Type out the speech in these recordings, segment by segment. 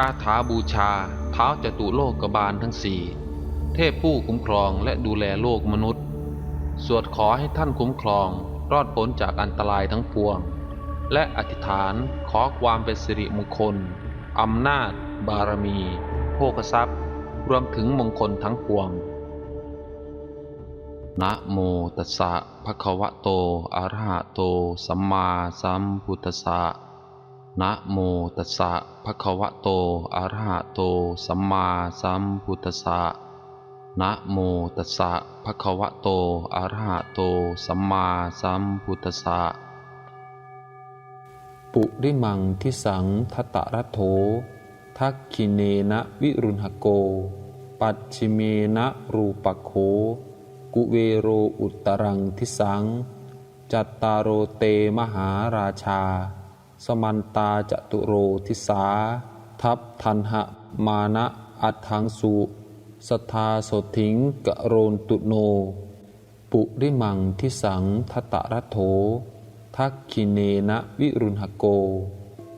คาถาบูชาเท้าจตุโลกบาลทั้งสี่เทพผู้คุ้มครองและดูแลโลกมนุษย์ สวดขอให้ท่านคุ้มครองรอดพ้นจากอันตรายทั้งปวง และอธิษฐานขอความเป็นสิริมงคลอำนาจ บารมีโภคทรัพย์ รวมถึงมงคลทั้งปวง นะโมตัสสะภะคะวะโต อะระหะโต สัมมาสัมพุทธัสสะ นะโมตัสสะภะคะวะโต อะระหะโต สัมมาสัมพุทธัสสะนะโมตัสสะภะคะวะโต อะระหะโต สัมมาสัมพุทธัสสะ ปุริมังทิสังทตะระโถ ทักขิเนนะวิรุณหโก ปัจฉิเมนะรูปโข กุเวโรอุตรังทิสัง จัตตารโรเตมหาราชา สมันตาจตุโรทิสา ทัพทันหะมานะอัตถังสุสทาโสถิงกะโรนตุโน ปุริมังทิสังทตะระโถ ทักขิเนนะวิรุณหโก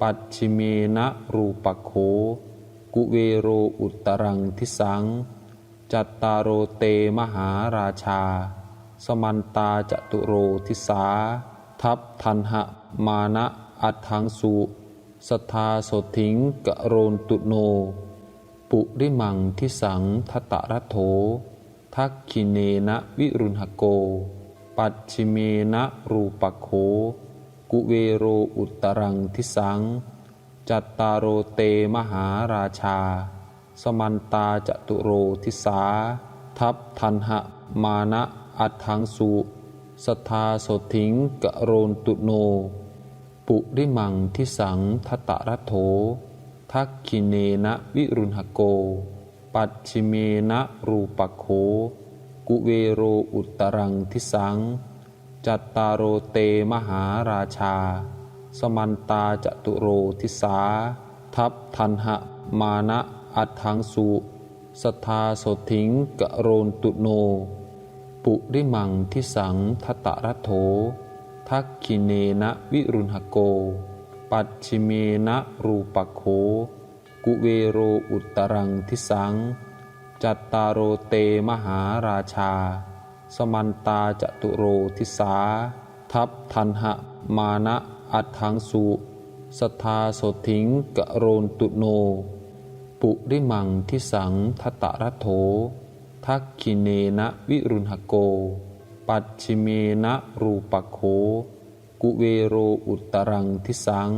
ปัจฉิเมนะรูปโข กุเวโรอุตรังทิสัง จัตตารโรเตมหาราชา สมันตาจตุโรทิสา ทัพทันหะมานะ อัตถังสุสทาสถิงกะโรนตุโน ปุริมังทิสังทตะระโถ ทักขิเนนะวิรุณหโก ปัจฉิเมนะรูปโข กุเวโรอุตรังทิสัง จัตตารโรเตมหาราชา สมันตาจตุโรทิสา ทัพทันหะมานะอัตถังสุสทาสถิงกะโรนตุโน ปุริมังทิสังทตะระโถ ทักขิเนนะวิรุณหโก ปัจฉิเมนะรูปโข กุเวโรอุตรังทิสัง จัตตารโรเตมหาราชา สมันตาจตุโรทิสา ทัพทันหะมานะอัตถังสุสทธาสถิงกะโรนตุโน ปุริมังทิสังทตะระโถ ทักขิเนนะวิรุณหโก ปัจฉิเมนะรูปโข กุเวโรอุตรังทิสัง จัตตารโรเตมหาราชา สมันตาจตุโรทิสา ทัพทันหะมานะอัตถังสุสทาสถิงกะโรนตุโน ปุริมังทิสังทตะระโถ ทักขิเนนะวิรุณหโก ปัจฉิเมนะรูปโข กุเวโรอุตรังทิสัง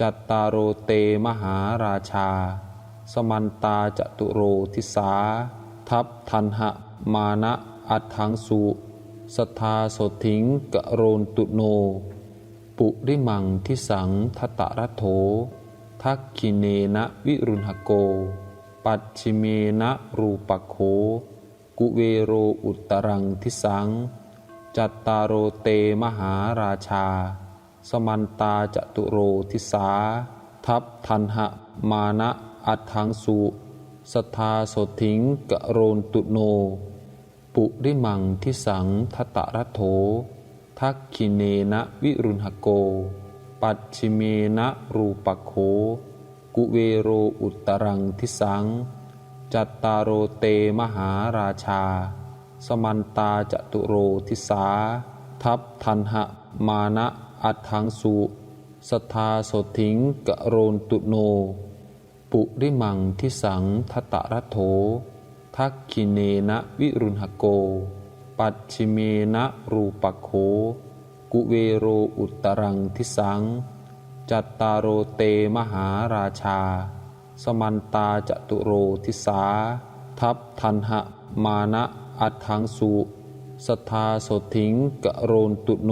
จัตตารโรเตมหาราชา สมันตาจตุโรทิสา ทัพทันหะมานะอัตถังสุสทาโสถิงกะโรนตุโน ปุริมังทิสังทตะระโถ ทักขิเนนะวิรุณหโก ปัจฉิเมนะรูปโข กุเวโรอุตรังทิสัง จัตตารโรเตมหาราชา สมันตาจตุโรทิสา ทัพทันหะมานะอัตถังสุสทธาสถิงกะโรนตุโน ปุริมังทิสังทตะระโถ ทักขิเนนะวิรุณหโก ปัจฉิเมนะรูปโข กุเวโรอุตรังทิสัง จัตตารโรเตมหาราชา สมันตาจตุโรทิสา ทัพทันหะ มานะอัตถังสุสทาโสถิงกะโรนตุโน ปุริมังทิสังทตะระโถ ทักขิเนนะวิรุณหโก ปัจฉิเมนะรูปโข กุเวโรอุตรังทิสัง จัตตารโรเตมหาราชา สมันตาจตุโรทิสา ทัพทันหะ มานะอัตถังสุ สทาสถิงกะโรนตุโน